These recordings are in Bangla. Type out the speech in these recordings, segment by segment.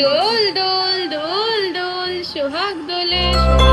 দোল দোল দোল দোল সোহাগ দোলে চলো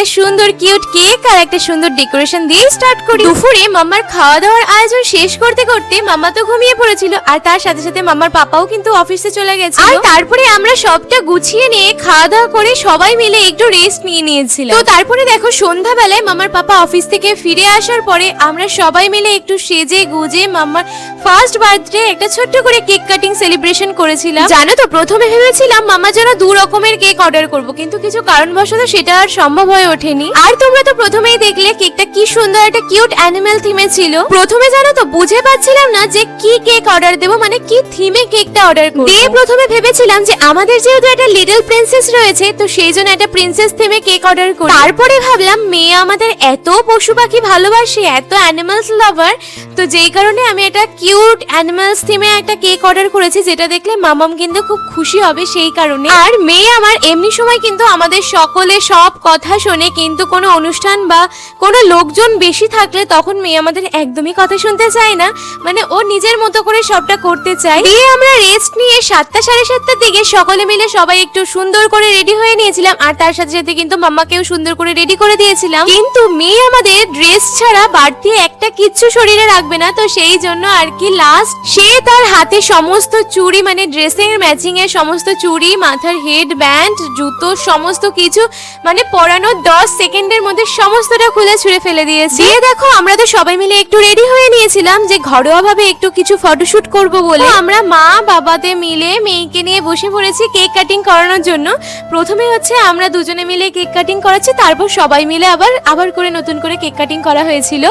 একটা সুন্দর কিউট কেক আর একটা সুন্দর ডেকোরেশন দিয়ে স্টার্ট করি। দুপুরে মাম্মার খাওয়া দাওয়ার আয়োজন শেষ করতে করতে মাম্মা তো ঘুমিয়ে পড়েছিল আর তার সাথে সাথে মাম্মার পাপাও কিন্তু অফিসে চলে গেছে আর তারপরে আমরা সবটা গুছিয়ে নিয়ে খাওয়া দাওয়া করে সবাই মিলে একটু রেস্ট নিয়ে নিয়েছিলাম। তো তারপরে দেখো সন্ধ্যাবেলায় মামার পাপা অফিস থেকে ফিরে আসার পরে আমরা সবাই মিলে একটু সেজে গুজে মাম্মার ফার্স্ট বার্থডে একটা ছোট্ট করে কেক কাটিং সেলিব্রেশন করেছিলাম। জানো তো প্রথমে ভেবেছিলাম মামা জন্য দু রকমের কেক অর্ডার করব কিন্তু কিছু কারণবশত সেটা আর সম্ভব হয়ে ওঠেনি। আর তোমরা তো প্রথমেই দেখলে কেকটা কি সুন্দর একটা কিউট অ্যানিমেল থিমে ছিল। প্রথমে জানো তো, বুঝে পাচ্ছিলাম না যে কি কেক অর্ডার দেবো মানে কি থিমে কেকটা অর্ডার করব। দিয়ে প্রথমে ভেবেছিলাম যে আমাদের যেহেতু একটা লিটল প্রিন্সেস রয়েছে, তো সেই জন্য একটা প্রিন্সেস থিমে কেক অর্ডার করি। তারপরে ভাবলাম, মেয়ে আমাদের এত পশু পাখি ভালোবাসে, এত অ্যানিমালস লাভার, তো যেই কারণে আমি একটা কিউট অ্যানিমালস থিমে একটা কেক অর্ডার করেছি, যেটা দেখলে মামাম কিন্তু খুব খুশি হবে সেই কারণে। আর মেয়ে আমার এমনি সময় কিন্তু আমাদের সকলে সব কথা শোনে। কিন্তু কোনো অনুষ্ঠান বা কোনো লোকজন বেশি থাকলে তখন মেয়ে আমাদের একদমই কথা শুনতে চায় না। মানে ও নিজের মতো করে সবটা করতে চায়। দিয়ে আমরা রেস্ট নিয়ে সাতটা সাড়ে সাতটার দিকে সকলে মিলে সবাই একটু সুন্দর করে রেডি হয়ে নিয়েছিলাম। আর তার সাথে সাথে কিন্তু মাম্মাকেও সুন্দর করে রেডি করে দিয়েছিলাম। কিন্তু মেয়ে আমাদের ড্রেস ছাড়া বাড়তি একটা কিচ্ছু শরীরে রাখবে না। তো সেই জন্য আর কি লাস্ট সে তার হাতে সমস্ত চুড়ি মানে ড্রেসের ম্যাচিং এর সমস্ত চুড়ি, মাথার হেড ব্যান্ড জুতো, সমস্ত কিছু মানে পরানোর দশ সেকেন্ডের মধ্যে সমস্তটা খুলে ছুঁড়ে ফেলে দিয়েছি দিয়ে দেখো আমরা তো সবাই মিলে একটু রেডি হয়ে নিয়েছিলাম যে ঘরোয়া ভাবে একটু কিছু ফটোশুট করব বলে আমরা মা বাবাতে মিলে মেয়েকে নিয়ে বসে পড়েছি কেক কাটিং করানোর জন্য প্রথমে হচ্ছে আমরা দুজনে মিলে কেক কাটিং করাচ্ছি তারপর সবাই মিলে আবার আবার করে নতুন করে কেক কাটিং করা হয়েছিল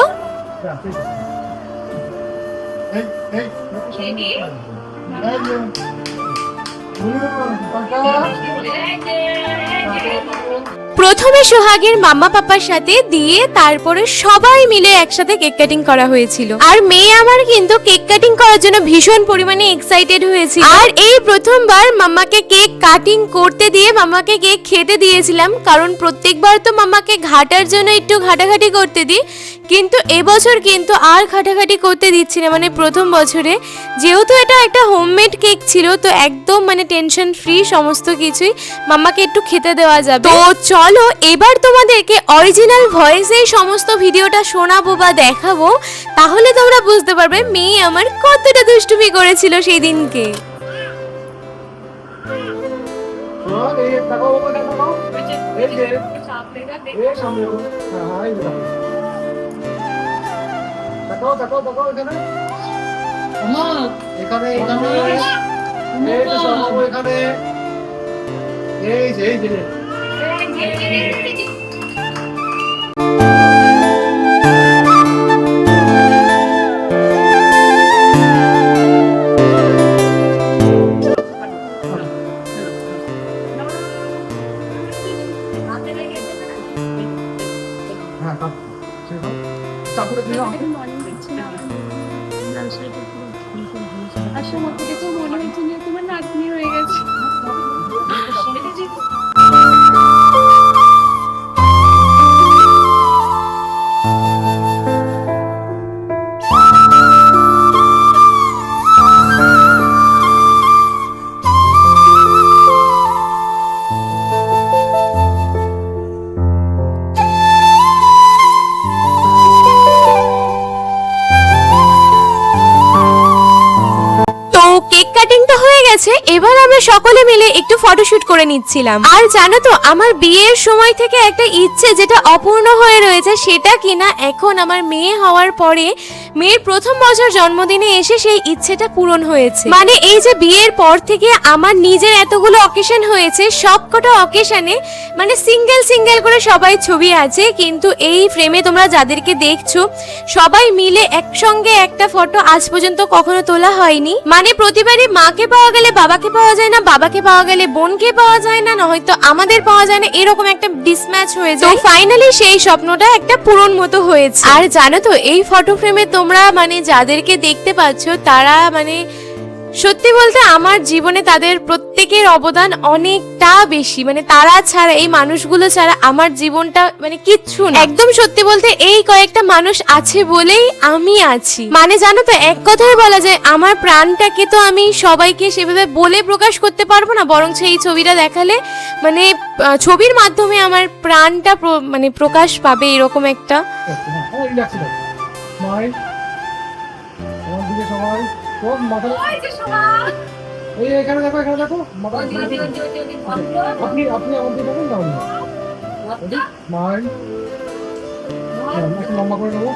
এই, এই, প্রথমে সোহাগের মাম্মা পাপার সাথে দিয়ে তারপরে সবাই মিলে একসাথে কেক কাটিং করা হয়েছিল। আর মেয়ে আমার কিন্তু কেক কাটিং করার জন্য ভীষণ পরিমাণে এক্সাইটেড হয়েছিল। আর এই প্রথমবার মাম্মাকে কেক কাটিং করতে দিয়ে মাম্মাকে কেক খেতে দিয়েছিলাম, কারণ প্রত্যেকবার তো মাম্মাকে ঘাটার জন্য একটু ঘাটাঘাটি করতে দিই কিন্তু এবছর কিন্তু আর ঘাটাঘাটি করতে দিচ্ছি না মানে প্রথম বছরে যেহেতু এটা একটা হোমমেড কেক ছিল তো একদম মানে টেনশন ফ্রি সমস্ত কিছুই মাম্মাকে একটু খেতে দেওয়া যাবে তো চলো এবার তোমাদেরকে অরিজিনাল ভয়েসে সমস্ত ভিডিওটা শোনাবো বা দেখাবো তাহলে তোমরা বুঝতে পারবে মেয়ে আমার কতটা দুষ্টুমি করেছিল সেই দিনকে শোন, এই তাকাও বাবা, এটা তাকাও। এই যে, এই সামনে ও। হ্যাঁ, হ্যাঁ, এই যে তাকাও। তাকাও, তাকাও, তাকাও এখানে। এখানে, এখানে। এই যে সব এখানে। এই যে, এই যে। হ্যাঁ, কাপ। সে দাও। চাকুটা দিয়ে দাও। আসার মধ্যে দেখে মনে হচ্ছে যে তোমার নাতনি হয়ে গেছে তো যে তোমার নাটনি হয়ে গেছে এবার আমরা সকলে মিলে একটু ফটোশুট করে নিচ্ছিলাম। আর জানো তো, আমার বিয়ের সময় থেকে একটা ইচ্ছে যেটা অপূর্ণ হয়ে রয়েছে সেটা কিনা এখন আমার মেয়ে হওয়ার পরে মেয়ের প্রথম বছর জন্মদিনে এসে সেই ইচ্ছেটা পূরণ হয়েছে। মানে এই যে বিয়ের পর থেকে আমার নিজের এতগুলো অকেশন হয়েছে, সবকটা অকেশনে মানে সিঙ্গেল সিঙ্গেল করে সবাই ছবি আছে, কিন্তু এই ফ্রেমে তোমরা যাদেরকে দেখছ, সবাই মিলে একসঙ্গে একটা ফটো আজ পর্যন্ত কখনো তোলা হয়নি। মানে প্রতিবারই মাকে পাওয়া গেলে বাবাকে পাওয়া যায় না বাবাকে পাওয়া গেলে বোনকে পাওয়া যায় না না হয়তো আমাদের পাওয়া যায় না এরকম একটা ডিসম্যাচ হয়ে যায়। ফাইনালি সেই স্বপ্নটা একটা পূরণ মতো হয়েছে। আর জানো তো এই ফটো ফ্রেমে তোমরা মানে যাদেরকে দেখতে পাচ্ছ তারা মানে সত্যি বলতে আমার জীবনে তাদের প্রত্যেকের অবদান অনেকটা বেশি। মানে তারা ছাড়া এই মানুষগুলো ছাড়া আমার জীবনটা মানে কিচ্ছু না। একদম সত্যি বলতে এই কয়েকটা মানুষ আছে বলেই আমি আছি। মানে জানো তো এক কথায় বলা যায় আমার প্রাণটাকে তো আমি সবাইকে সেভাবে বলে প্রকাশ করতে পারব না বরং সেই ছবিটা দেখালে মানে ছবির মাধ্যমে আমার প্রাণটা মানে প্রকাশ পাবে এরকম একটা। হ্যাঁ সবাই। সব মাথা ওই এখানে দেখো এখানে দেখো মাথা। আপনি আপনি আমার দিকে দেখুন তাহলে। একটু লম্বা করে নেব।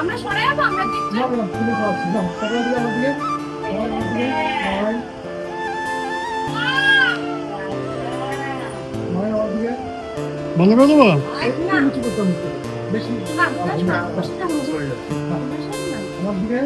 আমরা সরে যাব আমরা দেখছি। না না তুমি খাওয়াচ্ছি না সকাল দিকে আমার দিকে আমার দিকে আমরা আমরা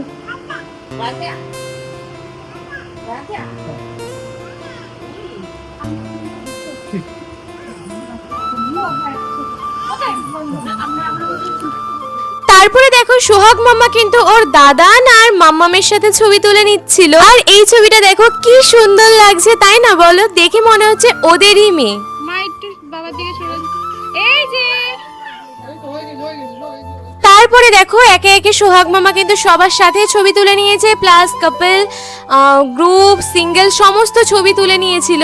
তারপরে দেখো সোহাগ মাম্মা কিন্তু ওর দাদা আর মাম্মামের সাথে ছবি তুলে নিচ্ছিল। আর এই ছবিটা দেখো কি সুন্দর লাগছে, তাই না বলো? দেখে মনে হচ্ছে ওদেরই মেয়ে। তারপরে দেখো, একে একে সোহাগ মামা কিন্তু সবার সাথে ছবি তুলে নিয়েছে প্লাস কাপল গ্রুপ সিঙ্গেল সমস্ত ছবি তুলে নিয়েছিল।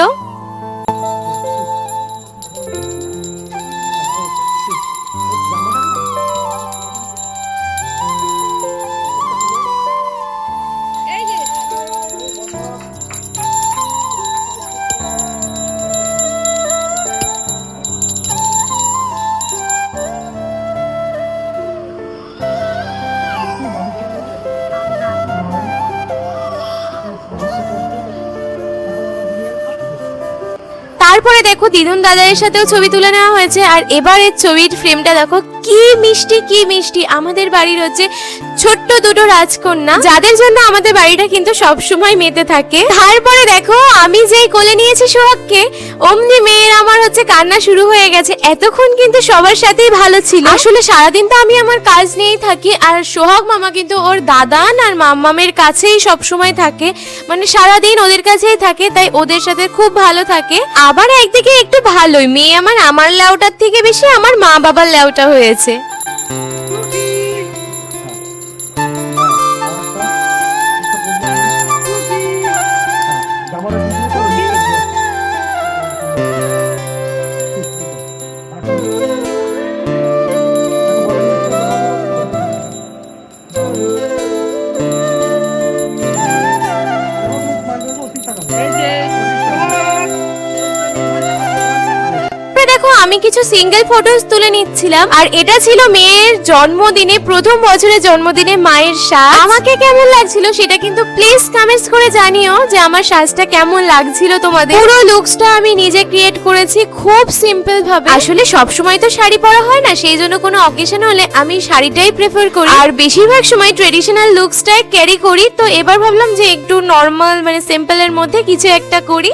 দেখো দিদুন দাদার সাথেও ছবি তুলে নেওয়া হয়েছে আর এবারের ছবির ফ্রেমটা দেখো কি মিষ্টি কি মিষ্টি। আমাদের বাড়ির হচ্ছে ছোট্ট দুটো রাজকন্যা। যাদের জন্য আমাদের বাড়িটা কিন্তু সব সময় মেতে থাকে। তারপরে দেখো, আমি যেই কোলে নিয়েছি সোহাগকে, অমনি মেয়ের আমার হচ্ছে কান্না শুরু হয়ে গেছে। এতক্ষণ কিন্তু সবার সাথেই ভালো ছিল। আসলে সারাদিন তো আমি আমার কাজ নিয়েই থাকি, আর সোহাগ মামা কিন্তু ওর দাদান আর মাম্মামের কাছেই সব সময় থাকে। মানে সারাদিন ওদের কাছেই থাকে, তাই ওদের সাথে খুব ভালো থাকে। আবার একদিকে একটু ভালোই, মেয়ে আমার আমার লেউটার থেকে বেশি আমার মা বাবার লেউটা হয়েছে। এই কিছু সিঙ্গেল ফটোজ তুলে নিচ্ছিলাম। আর এটা ছিল মেয়ের জন্মদিনে, প্রথম বছরের জন্মদিনে মায়ের সাজ। আমাকে কেমন লাগছিল সেটা কিন্তু প্লিজ কমেন্টস করে জানিও যে আমার সাজটা কেমন লাগছিল তোমাদের। পুরো লুকসটা আমি নিজে ক্রিয়েট করেছি খুব সিম্পল ভাবে। আসলে সব সময় তো শাড়ি পরা হয় না, সেই জন্য কোনো অকেশন হলে আমি শাড়িটাই প্রেফার করি। আর বেশিরভাগ সময় ট্রেডিশনাল লুকসটাই ক্যারি করি। তো এবার ভাবলাম যে একটু নর্মাল মানে সিম্পলের মধ্যে কিছু একটা করি।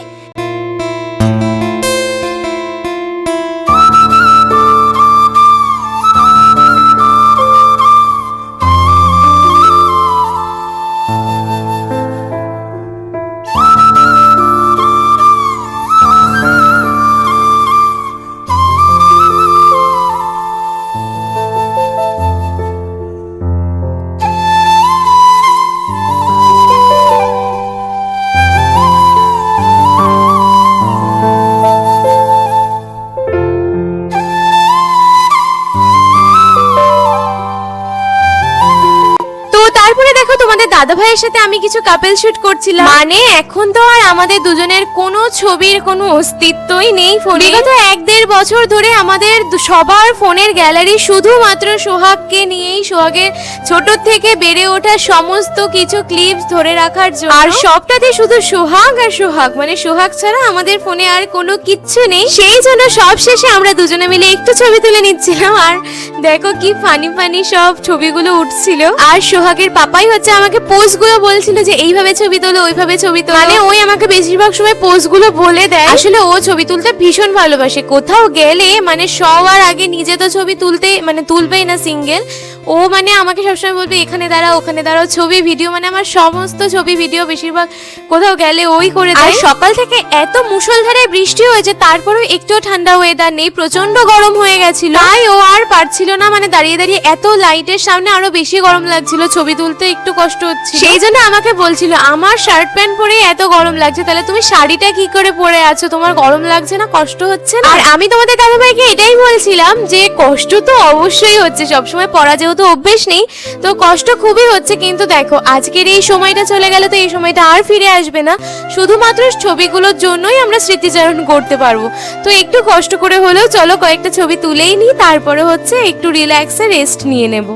দাদা ভাইয়ের সাথে আমি কিছু কাপেল শুট করছিলাম। মানে? এখন তো আর আমাদের দুজনের কোনো ছবির কোনো অস্তিত্বই নেই ফোনে বিগত এক দেড় বছর ধরে আমাদের সবার ফোনের গ্যালারি শুধুমাত্র সোহাগকে নিয়েই সোহাগের ছোট থেকে বেড়ে ওঠা সমস্ত কিছু ক্লিপস ধরে রাখার জন্য। আর সবটাতে শুধু সোহাগ আর সোহাগ। মানে সোহাগ ছাড়া আমাদের ফোনে আর কোনো কিচ্ছু নেই। সেই জন্য সব শেষে আমরা দুজনে মিলে একটু ছবি তুলে নিচ্ছিলাম। আর দেখো কি ফানি ফানি সব ছবিগুলো উঠছিল। আর সোহাগের পাপাই হচ্ছে আমাকে পোস্টগুলো বলছিল যে এইভাবে ছবি তোলো ওইভাবে ছবি তোলো। মানে ওই আমাকে বেশিরভাগ সময় পোস্টগুলো বলে দেয়। আসলে ও ছবি তুলতে ভীষণ ভালোবাসে। কোথাও গেলে মানে সবার আগে নিজে তো ছবি তুলতে মানে তুলবেই না সিঙ্গেল ও মানে আমাকে সবসময় বলবে এখানে দাঁড়াও ওখানে দাঁড়াও। ছবি ভিডিও মানে আমার সমস্ত ছবি ভিডিও বেশিরভাগ কোথাও গেলে ওই করে দেয়। আর সকাল থেকে এত মুষলধারে বৃষ্টি হয়েছে তারপরেও একটুও ঠান্ডা ওয়েদার নেই প্রচণ্ড গরম হয়ে গেছিল। তাই ও আর পারছিল না মানে দাঁড়িয়ে দাঁড়িয়ে এত লাইটের সামনে আরও বেশি গরম লাগছিল ছবি তুলতে একটু কষ্ট হচ্ছে সেই জন্য আমাকে বলছিল আমার শার্ট প্যান্ট পরে এত গরম লাগছে তাহলে তুমি শাড়িটা কি করে পরে আছো? তোমার গরম লাগছে না কষ্ট হচ্ছে না? আর আমি তোমাদের দাদা ভাইকে এটাই বলছিলাম যে কষ্ট তো অবশ্যই হচ্ছে সবসময় পরা যেহেতু অভ্যেস নেই, তো কষ্ট খুবই হচ্ছে। কিন্তু দেখো, আজকের এই সময়টা চলে গেলে, তো এই সময়টা আর ফিরে আসবে না। শুধুমাত্র ছবিগুলোর জন্যই আমরা স্মৃতিচারণ করতে পারব। তো একটু কষ্ট করে হলেও চলো, কয়েকটা ছবি তুলেই নিই, তারপরে হচ্ছে একটু রিল্যাক্সে রেস্ট নিয়ে নেব।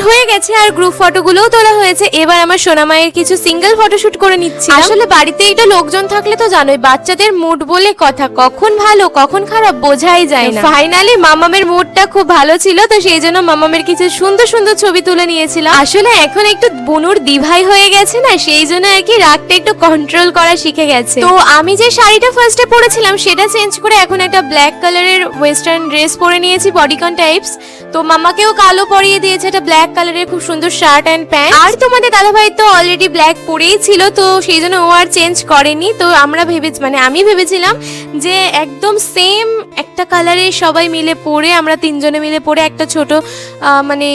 শুট হয়ে গেছে আর গ্রুপ ফটোগুলোও তোলা হয়েছে। এবার আমার সোনামায়ের কিছু সিঙ্গেল ফটো শুট করে নিচ্ছি আসলে বাড়িতে একটু লোকজন থাকলে তো জানোই বাচ্চাদের মুড বলে কথা কখন ভালো কখন খারাপ বোঝাই যায় না। ফাইনালি মামামের মুডটা খুব ভালো ছিল তো সেই জন্য মামামের কিছু সুন্দর সুন্দর ছবি তুলে নিয়েছিলাম। আসলে এখন একটু বনুর দিভাই হয়ে গেছে না সেই জন্য আর কি রাগটা একটু কন্ট্রোল করা শিখে গেছে। তো আমি যে শাড়িটা ফার্স্টে পরেছিলাম সেটা চেঞ্জ করে এখন একটা ব্ল্যাক কালারের ওয়েস্টার্ন ড্রেস পরে নিয়েছি বডিকন টাইপস তো মামাকেও কালো পরিয়ে দিয়েছে একটা ব্ল্যাক কালারের খুব সুন্দর শার্ট অ্যান্ড প্যান্ট আর তোমাদের দাদাভাই তো অলরেডি ব্ল্যাক পরেই ছিল তো সেই জন্য ও আর চেঞ্জ করেনি। তো আমরা ভেবে মানে আমি ভেবেছিলাম যে একদম সেম একটা কালারের সবাই মিলে পরে আমরা তিনজনে মিলে পরে একটা ছোট মানে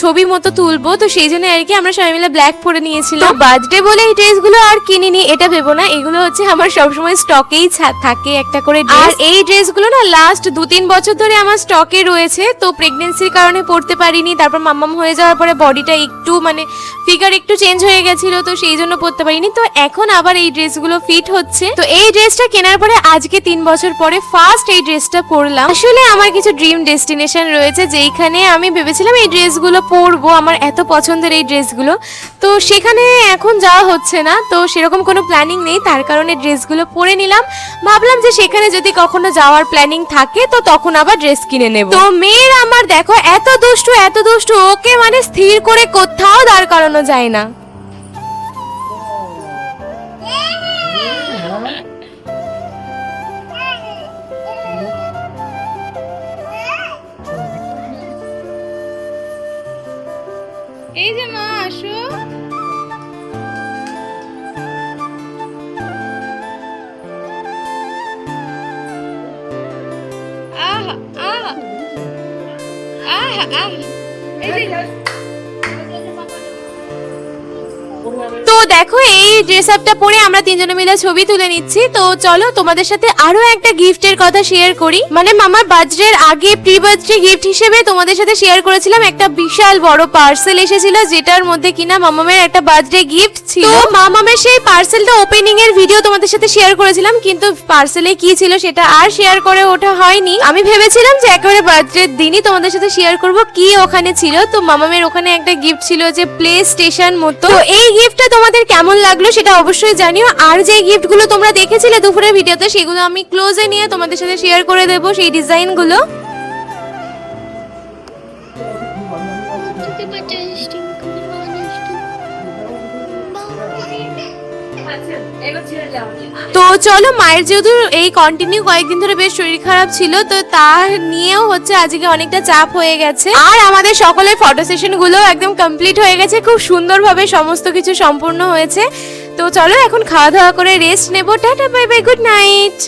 ছবি মতো তুলবো। তো সেই জন্য আর কি আমরা সবাই মিলে ব্ল্যাক পরে নিয়েছিলাম। বার্থডে বলে এই ড্রেসগুলো আর কিনিনি এটা ভেবো না। এগুলো হচ্ছে আমার সবসময় স্টকেই থাকে একটা করে আর এই ড্রেসগুলো না লাস্ট দু তিন বছর ধরে আমার স্টকে রয়েছে তো প্রেগনেন্সির কারণে পড়তে পারিনি তারপর মাম্মাম হয়ে যাওয়ার পরে বডিটা একটু মানে ফিগার একটু চেঞ্জ হয়ে গেছিল, তো সেই জন্য পড়তে পারিনি। তো এখন আবার এই ড্রেসগুলো ফিট হচ্ছে। তো এই ড্রেসটা কেনার পরে আজকে তিন বছর পরে ফার্স্ট এই ড্রেসটা পরলাম। আসলে আমার কিছু ড্রিম ডেস্টিনেশন রয়েছে, যেইখানে আমি ভেবেছিলাম এই ড্রেসগুলো পরবো, আমার এত পছন্দের এই ড্রেসগুলো তো সেখানে এখন যাওয়া হচ্ছে না, তো সেরকম কোনো প্ল্যানিং নেই, তার কারণে ড্রেসগুলো পরে নিলাম। ভাবলাম যে সেখানে যদি কখনো যাওয়ার প্ল্যানিং থাকে, তো তখন আবার ড্রেস কিনে নেব। তো মেয়ের আমার দেখো, এত দুষ্টু এত দুষ্টু, ওকে মানে স্থির করে কোথাও দাঁড় করানো যায় না। এই ড্রেস আপটা পরে আমরা তিনজনে মিলে ছবি তুলে নিচ্ছি। তো চলো তোমাদের সাথে আরও একটা গিফটের কথা শেয়ার করি। মানে মামার বার্থডের আগে প্রি বার্থডে গিফট হিসেবে তোমাদের সাথে শেয়ার করেছিলাম। একটা বিশাল বড় পার্সেল এসেছিল যেটার মধ্যে কিনা মামামের একটা বার্থডে গিফট ছিল। তো মামামের সেই পার্সেলটা ওপেনিং এর ভিডিও তোমাদের সাথে শেয়ার করেছিলাম। কিন্তু পার্সেলে কি ছিল সেটা আর শেয়ার করে ওঠা হয়নি। আমি ভেবেছিলাম যে একেবারে বার্থডে দিনই তোমাদের সাথে শেয়ার করব কি ওখানে ছিল। তো মামামের ওখানে একটা গিফট ছিল যে প্লে স্টেশন মতো। তো এই গিফটটা তোমাদের কেমন লাগল সেটা অবশ্যই জানিও। আর যে গিফটগুলো তোমরা দেখেছিলে দুপুরের ভিডিওতে, সেগুলো আমি ক্লোজে নিয়ে তোমাদের সাথে শেয়ার করে দেবো সেই ডিজাইনগুলো তো চলো, মায়ের যেহেতু এই কন্টিনিউ কয়েকদিন ধরে বেশ শরীর খারাপ ছিল, তো তা নিয়েও হচ্ছে আজকে অনেকটা চাপ হয়ে গেছে। আর আমাদের সকলের ফটো সেশনগুলো একদম কমপ্লিট হয়ে গেছে, খুব সুন্দরভাবে সমস্ত কিছু সম্পূর্ণ হয়েছে। তো চলো এখন খাওয়া দাওয়া করে রেস্ট নেব। Tata bye bye good night